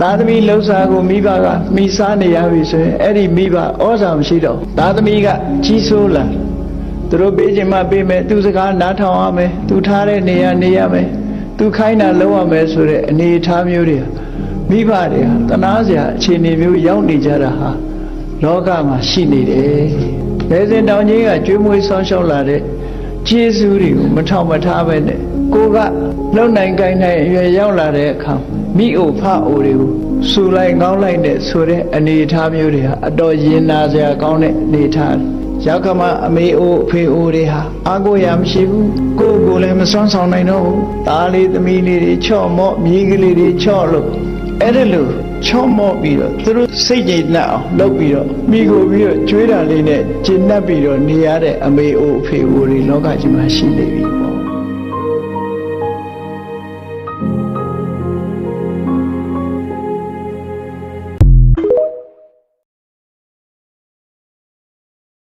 သားသမီးလှုပ်ရှားကိုမိဘကမိစားနေရပြီဆိုရင်အဲ့ဒီမိဘဩဇာမရှိတော့ဘူးသားသမီးကကြီးစိုးလာသူတို့ပေးခြင်းမပေးမယ်သူစကားနားထောင်ရမယ်သူထားတဲ့နေရာနေရမယ်သူခိုင်းတာလုပ်ရမယ်ဆိုတဲ့အနေအထားမျိုးတွေဟာမိဘတွေဟာတနာစရာအခြေအနေမျိုးရောက်နေကြတာဟာလောကမှာရှိနေတယ်။ဘယ်စဉ်တောင်ကြီးကကျွေးမွေးဆောင်းရှောက်လာတဲ့ကျေးဇူးတွေကိုမထောင်မထားပဲနဲ့ ကိုကလုံနိုင်ကိုင်းနိုင်အရွယ်ရောက်လာတဲ့အခါမိအိုဖအိုတွေကိုဆူလိုက်ငေါင်းလိုက်တဲ့ဆိုတဲ့အနေအထားမျိုးတွေဟာအတော်ရင်နာစရာကောင်းတဲ့အနေအထားရောက်ကမအမေအိုအဖေအိုတွေဟာအာကိုရမရှိဘူးကိုယ်ကိုယ်လည်းမစွမ်းဆောင်နိုင်တော့ဘူးသားလေးသမီးလေးတွေချော့မော့မြေးကလေးတွေချော့လို့အဲ့ဒါလို့ချော့မော့ပြီးတော့သူတို့စိတ်ကြည်နှက်အောင်လုပ်ပြီးတော့မိကိုပြီးတော့ကျွေးတာလေးနဲ့ကျဉ်တ်ပြီးတော့နေရတဲ့အမေအိုအဖေအိုတွေလောကကြီးမှာရှိနေပြီပေါ့